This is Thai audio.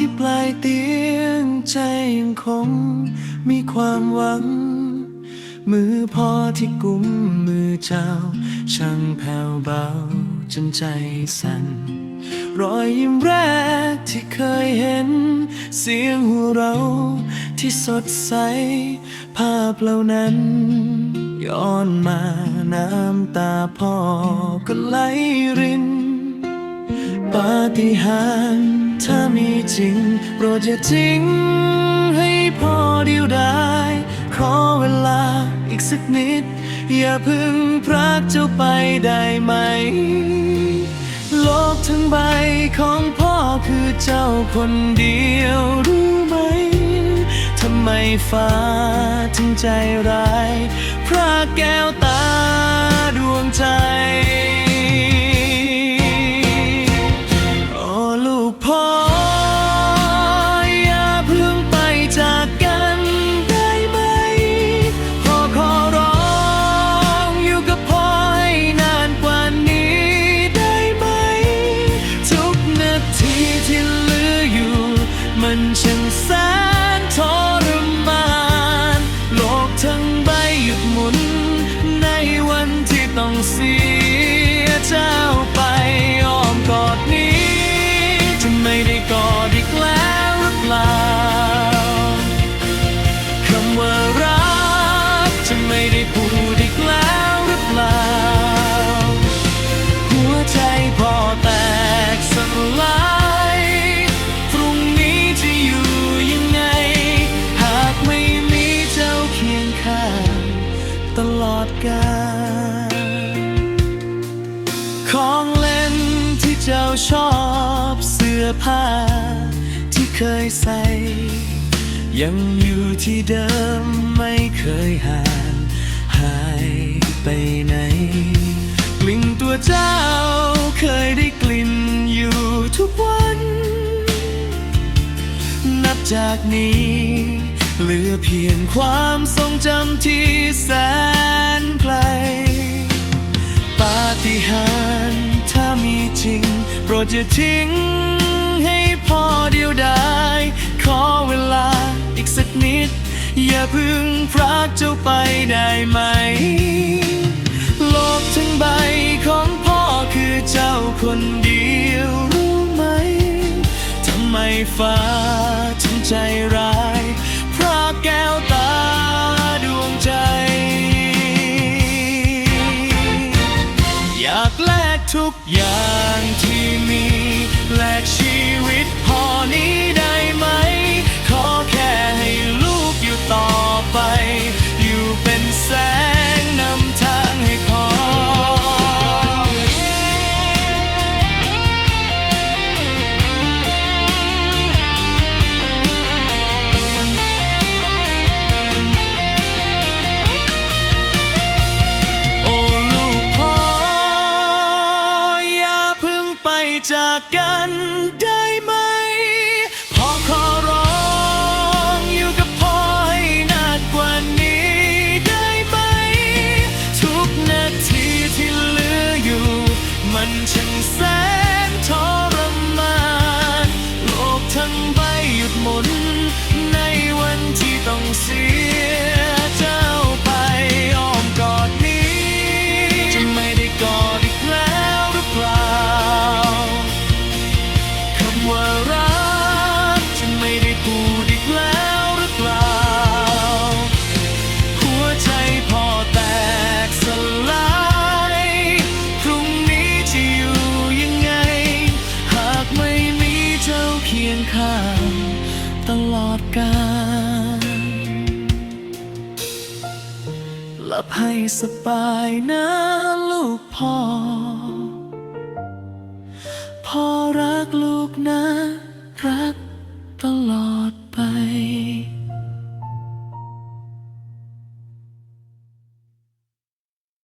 ที่ปลายเตียงใจยังคงมีความหวัง มือพอที่กุมมือเจ้า ช่างแผ่วเบาจนใจสั่น รอยยิ้มแรกที่เคยเห็น เสียงหัวเราะที่สดใส ภาพเหล่านั้น ย้อนมาน้ำตาพ่อก็ไหลรินปาฏิหาริย์ ถ้ามีจริงโปรดอย่าทิ้งให้พอเดียวดายขอเวลาอีกสักนิด อย่าพึ่งพรากเจ้าไปได้ไหม โลกทั้งใบของพ่อคือเจ้าคนเดียวรู้ไหมทำไมฟ้าถึงใจร้าย พรากแก้วตาดวงใจ มันช่างแสนทรมาน โลกทั้งใบหยุดหมุน ในวันที่ต้องเสีย ตลอดกาลของเล่นที่เจ้าชอบเสื้อผ้า ที่เคยใส่ ยังอยู่ที่เดิมไม่เคยห่างหายไปไหนกลิ่นตัวเจ้าเคยได้กลิ่นอยู่ทุกวัน นับจากนี้ เหลือเพียงความทรงจำที่แสนไกล ปาฏิหาริย์ถ้ามีจริง โปรดอย่าทิ้งให้พ่อเดียวดายขอเวลาอีกสักนิด อย่าพึ่งพรากเจ้าไปได้ไหม โลกทั้งใบของพ่อคือเจ้าคนเดียวรู้ไหม ทำไมฟ้าถึงใจร้า จากกันได้ การหลับให้สบายนะลูกพ่อ พ่อรักลูกนะ รักตลอดไป